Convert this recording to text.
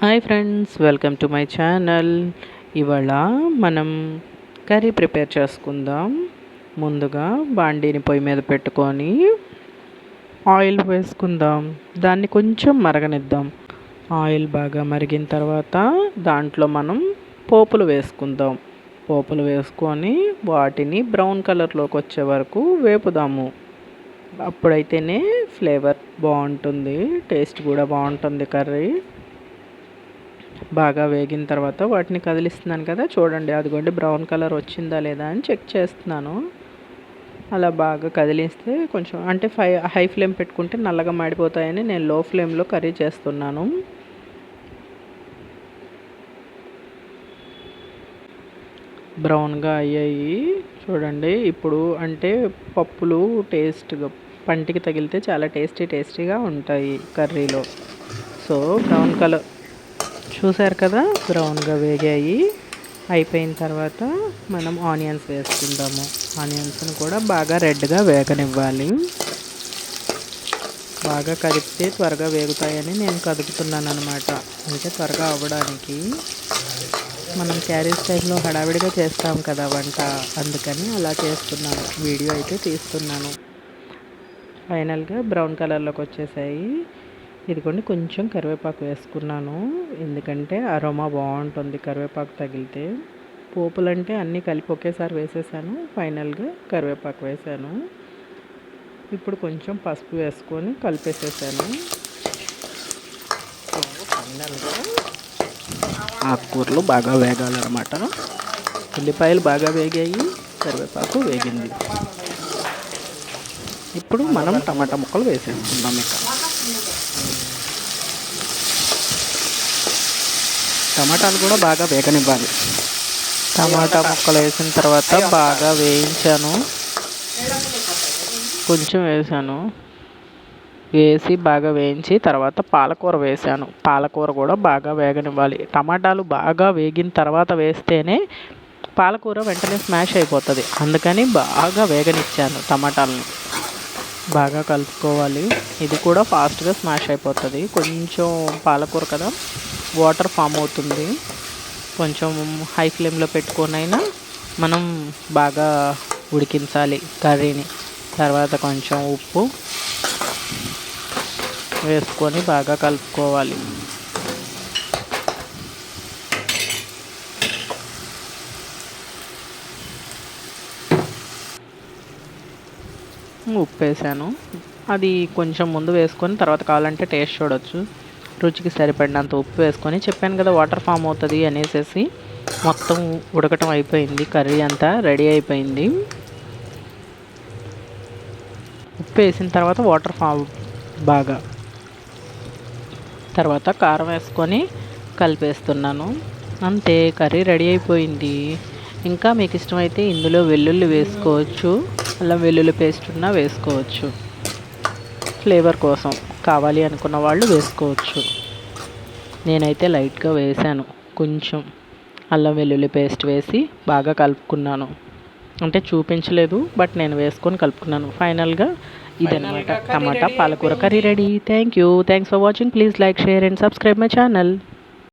Hi friends welcome to my channel ఇవాళ మనం curry prepare చేసుకుందాం. ముందుగా బాండీని పొయ్యి మీద పెట్టుకొని ఆయిల్ వేసుకుందాం. దాన్ని కొంచెం మరగనిద్దాం. ఆయిల్ బాగా మరిగిన తర్వాత దాంట్లో మనం పోపులు వేసుకుందాం. పోపులు వేసుకొని వాటిని బ్రౌన్ కలర్లోకి వచ్చే వరకు వేపుదాము. అప్పుడైతేనే ఫ్లేవర్ బాగుంటుంది టేస్ట్ కూడా బాగుంటుంది కర్రీ. బాగా వేగిన తర్వాత వాటిని కదిలిస్తున్నాను కదా చూడండి. అదిగోండి బ్రౌన్ కలర్ వచ్చిందా లేదా అని చెక్ చేస్తున్నాను. అలా బాగా కదిలిస్తే కొంచెం అంటే ఫై హై ఫ్లేమ్ పెట్టుకుంటే నల్లగా మాడిపోతాయని నేను లో ఫ్లేమ్లో కర్రీ చేస్తున్నాను. బ్రౌన్గా అయ్యాయి. చూడండి ఇప్పుడు అంటే పప్పులు టేస్ట్గా పంటికి తగిలితే చాలా టేస్టీ టేస్టీగా ఉంటాయి కర్రీలో. సో బ్రౌన్ కలర్ చూసారు కదా? బ్రౌన్గా వేగాయి. అయిపోయిన తర్వాత మనం ఆనియన్స్ వేసుకుందాము. ఆనియన్స్ని కూడా బాగా రెడ్గా వేగనివ్వాలి. బాగా కదిపితే త్వరగా వేగుతాయని నేను కదుపుతున్నాను అనమాట అంటే త్వరగా అవ్వడానికి. మనం క్యారేజ్ టైంలో హడావిడిగా చేస్తాం కదా వంట. అందుకని అలా చేస్తున్నాను. వీడియో అయితే తీస్తున్నాను. ఫైనల్గా బ్రౌన్ కలర్లోకి వచ్చేసాయి. ఇదిగోండి కొంచెం కరివేపాకు వేసుకున్నాను. ఎందుకంటే అరోమా బాగుంటుంది కరివేపాకు తగిలితే. పోపులు అంటే అన్నీ కలిపి ఒకేసారి వేసేసాను. ఫైనల్గా కరివేపాకు వేసాను. ఇప్పుడు కొంచెం పసుపు వేసుకొని కలిపేసేసాను. ఫైనల్గా ఆకుకూరలు బాగా వేగాలన్నమాట. ఉల్లిపాయలు బాగా వేగాయి కరివేపాకు వేగింది. ఇప్పుడు మనం టమాటా ముక్కలు వేసేసుకుందాం ఇక. టమాటాలు కూడా బాగా వేగనివ్వాలి. టమాటా ముక్కలు వేసిన తర్వాత బాగా వేయించాను. కొంచెం వేసాను. వేసి బాగా వేయించి తర్వాత పాలకూర వేసాను. పాలకూర కూడా బాగా వేగనివ్వాలి. టమాటాలు బాగా వేగిన తర్వాత వేస్తేనే పాలకూర వెంటనే స్మాష్ అయిపోతుంది. అందుకని బాగా వేగనిచ్చాను టమాటాలని. బాగా కలుపుకోవాలి. ఇది కూడా ఫాస్ట్గా స్మాష్ అయిపోతుంది. కొంచెం పాలకూర కదా. వాటర్ ఫామ్ అవుతుంది. కొంచెం హై ఫ్లేమ్లో పెట్టుకొనైనా మనం బాగా ఉడికించాలి కర్రీని. తర్వాత కొంచెం ఉప్పు వేసుకొని బాగా కలుపుకోవాలి. ఉప్పు వేసాను అది కొంచెం ముందు వేసుకొని తర్వాత కావాలంటే టేస్ట్ చూడొచ్చు. రుచికి సరిపడినంత ఉప్పు వేసుకొని చెప్పాను కదా వాటర్ ఫామ్ అవుతుంది అనేసి మొత్తం ఉడకటం అయిపోయింది. కర్రీ అంతా రెడీ అయిపోయింది. ఉప్పు వేసిన తర్వాత వాటర్ ఫామ్ బాగా. తర్వాత కారం వేసుకొని కలిపేస్తున్నాను. అంతే కర్రీ రెడీ అయిపోయింది. ఇంకా మీకు ఇష్టమైతే ఇందులో వెల్లుల్లి వేసుకోవచ్చు. అలా వెల్లుల్లి పేస్ట్ ఉన్నా వేసుకోవచ్చు. ఫ్లేవర్ కోసం. కావాలి అనుకున్న వాళ్ళు వేసుకోవచ్చు. నేనైతే లైట్గా వేసాను కొంచెం అల్లం వెల్లుల్లి పేస్ట్ వేసి బాగా కలుపుకున్నాను. అంటే చూపించలేదు బట్ నేను వేసుకొని కలుపుకున్నాను. ఫైనల్గా ఇదనమాట టమాటా పాలకూర curry ready. Thank you thanks for watching. Please like share and subscribe my channel.